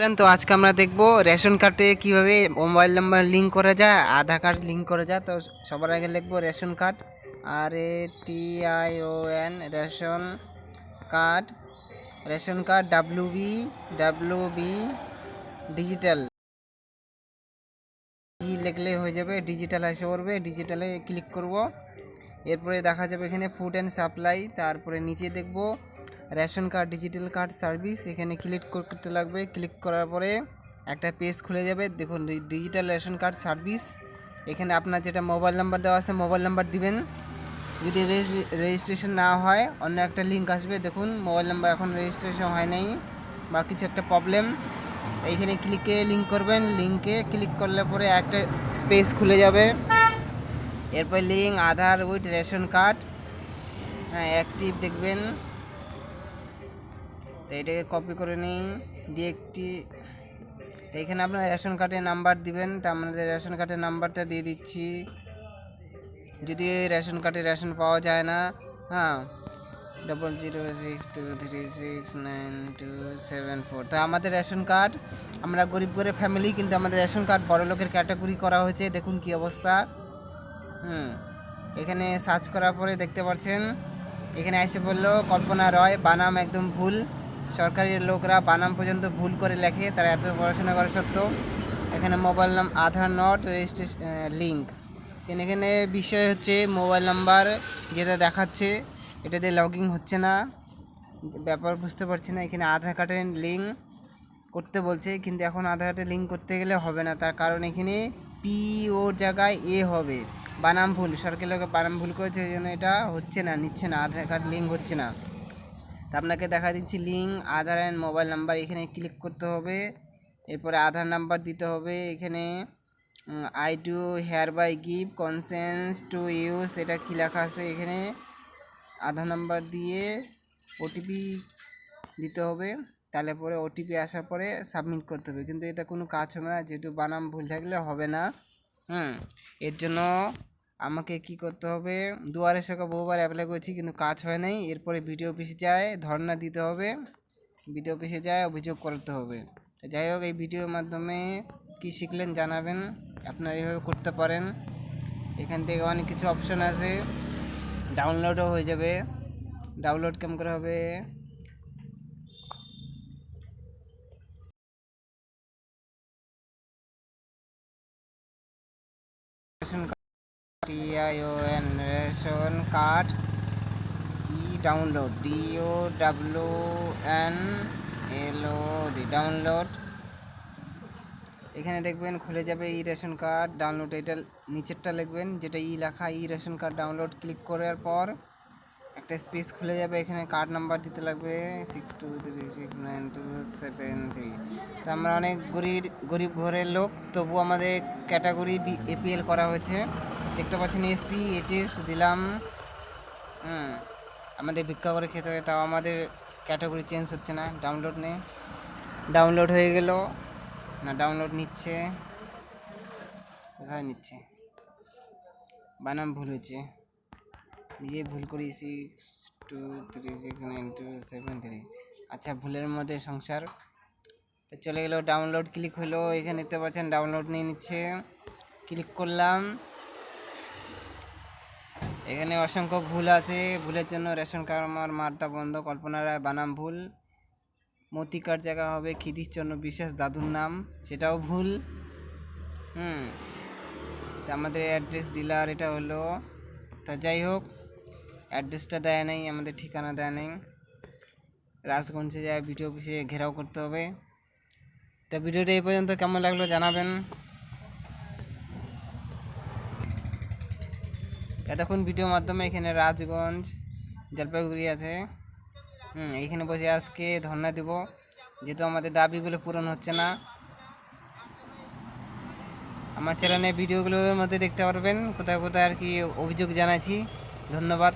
তো আজকে আমরা দেখব রেশন কার্ডে কীভাবে মোবাইল নাম্বার লিঙ্ক করা যায়, আধার কার্ড লিঙ্ক করা যায়। তো সবার আগে লিখব ration card. R A T I O N ration card. Ration card W B W B digital. E লিখলে হয়ে যাবে, ডিজিটাল এসে পড়বে। ডিজিটালে ক্লিক করব। এরপরে দেখা যাবে এখানে ফুড অ্যান্ড সাপ্লাই। তারপরে নিচে দেখব ration card, digital card, service এখানে ক্লিক করতে লাগবে। ক্লিক করার পরে একটা পেজ খুলে যাবে। দেখুন ডিজিটাল রেশন কার্ড, সার্ভিস। এখানে আপনার যেটা মোবাইল নাম্বার দেওয়া আছে, মোবাইল নাম্বার দিবেন। যদি রেজিস্ট্রেশন না হয়, অন্য একটা লিঙ্ক আসবে। দেখুন, মোবাইল নাম্বার এখন রেজিস্ট্রেশন হয় নাই বা কিছু একটা প্রবলেম। এইখানে ক্লিকে লিঙ্ক করবেন। লিঙ্কে ক্লিক করলে পরে একটা স্পেস খুলে যাবে। এরপর link, Aadhaar with ration card. হ্যাঁ অ্যাক্টিভ দেখবেন। তো এটাকে কপি করে নিই, দিয়ে একটি, তো এখানে আপনার রেশন কার্ডের নাম্বার দিবেন, তা আমাদের রেশন কার্ডের নাম্বারটা দিয়ে দিচ্ছি। যদি রেশন কার্ডে রেশন পাওয়া যায় না হ্যাঁ double zero six two three six nine two seven four তো আমাদের রেশন কার্ড আমরা গরিব গরিব ফ্যামিলি কিন্তু আমাদের রেশন কার্ড বড় লোকের ক্যাটাগরি করা হয়েছে, দেখুন কি অবস্থা। হুম, এখানে সার্চ করার পরে দেখতে পাচ্ছেন, এখানে এসে বলল, কল্পনা রয়, বানাম একদম ভুল। সরকারি লোকরা বানাম পর্যন্ত ভুল করে লেখে, তারা এত পড়াশোনা করা সত্ত্বেও। এখানে মোবাইল নাম আধার নট রেজিস্ট্রেশন লিঙ্ক। এখানে বিষয় হচ্ছে মোবাইল নাম্বার যেটা দেখাচ্ছে এটাতে লগ ইন হচ্ছে না। ব্যাপার বুঝতে পারছি না, এখানে আধার কার্ডের লিঙ্ক করতে বলছে, কিন্তু এখন আধার কার্ডে লিঙ্ক করতে গেলে হবে না, তার কারণ এখানে পি ওর জায়গায় এ হবে। বানাম ভুল, সরকারি লোকে বানাম ভুল করেছে, ওই জন্য এটা হচ্ছে না, নিচ্ছে না, আধার কার্ড লিঙ্ক হচ্ছে না। তা আপনাকে দেখা দিচ্ছি link Aadhaar and mobile number এখানে ক্লিক করতে হবে। এরপরে আধার নাম্বার দিতে হবে। এখানে I to hereby give consent to use এটা কী লেখা আছে এখানে? আধার নাম্বার দিয়ে ওটিপি দিতে হবে। তাহলে পরে ওটিপি আসার পরে সাবমিট করতে হবে। কিন্তু এটা কোনো কাজ হবে না, যেহেতু বানাম ভুল থাকলে হবে না। হুম, এর জন্য আমাকে কি করতে হবে? দুয়ারে সঙ্গে বহুবার অ্যাপ্লাই করেছি কিন্তু কাজ হয় নাই। এরপরে ভিডিও অফিসে যায়, ধর্ণা দিতে হবে। ভিডিও অফিসে যায়, অভিযোগ করতে হবে। যাই হোক, এই ভিডিওর মাধ্যমে কি শিখলেন জানাবেন। আপনারা এইভাবে করতে পারেন। এখান থেকে অনেক কিছু অপশন আছে। ডাউনলোডও হয়ে যাবে। ডাউনলোড কেমন করে হবে? T I O N ration card E download D O W N L O D download এখানে দেখবেন খুলে যাবে ই রেশন কার্ড ডাউনলোড এটা নিচেরটা লিখবেন, যেটা ই লেখা, E ration card download click করার পর একটা স্পেস খুলে যাবে, এখানে কার্ড নাম্বার দিতে লাগবে six two three six nine two seven three তো আমরা অনেক গরিব গরিব ঘরের লোক তবু আমাদের ক্যাটাগরি এপিএল করা হয়েছে। দেখতে পাচ্ছেন এসপি, এইচএস, দিলাম। হুম, আমাদের ভিক্ষা করে খেতে হবে তাও আমাদের ক্যাটাগরি চেঞ্জ হচ্ছে না ডাউনলোড নেই। ডাউনলোড হয়ে গেল, না ডাউনলোড নিচ্ছে। কোথায় নিচ্ছে? বানাম ভুল হয়েছে। নিজে ভুল করি six two three six nine two seven three আচ্ছা ভুলের মধ্যে সংসার। চলে গেলো ডাউনলোড ক্লিক হলো। এখানে দেখতে পাচ্ছেন ডাউনলোড নিয়ে নিচ্ছে। ক্লিক করলাম। এখানে অসংখ্য ভুল আছে। ভুলের জন্য রেশন কার্ড আমার মারটা বন্ধ। কল্পনা রায় বানাম ভুল। মতিকার জায়গা হবে খিদিশচন্দ্র বিশেষ দাদুর নাম। সেটাও ভুল। হুম। আমাদের অ্যাড্রেস ডিলার এটা হলো। তা যাই হোক, অ্যাড্রেসটা দেয় নেই, আমাদের ঠিকানা দেয় নেই। রাজগঞ্জে যায় ভিডিও অফিসে ঘেরাও করতে হবে। তা ভিডিওটা এই পর্যন্ত কেমন লাগল জানাবেন। এতক্ষণ ভিডিওর মাধ্যমে এখানে রাজগঞ্জ, জলপাইগুড়ি আছে। হুম, এখানে বসে আজকে ধর্ণা দেব। যেহেতু আমাদের দাবিগুলো পূরণ হচ্ছে না। আমার চ্যানেলে ভিডিওগুলোর মধ্যে দেখতে পারবেন। কোথায় কোথায় আর কি অভিযোগ জানাচ্ছি। ধন্যবাদ।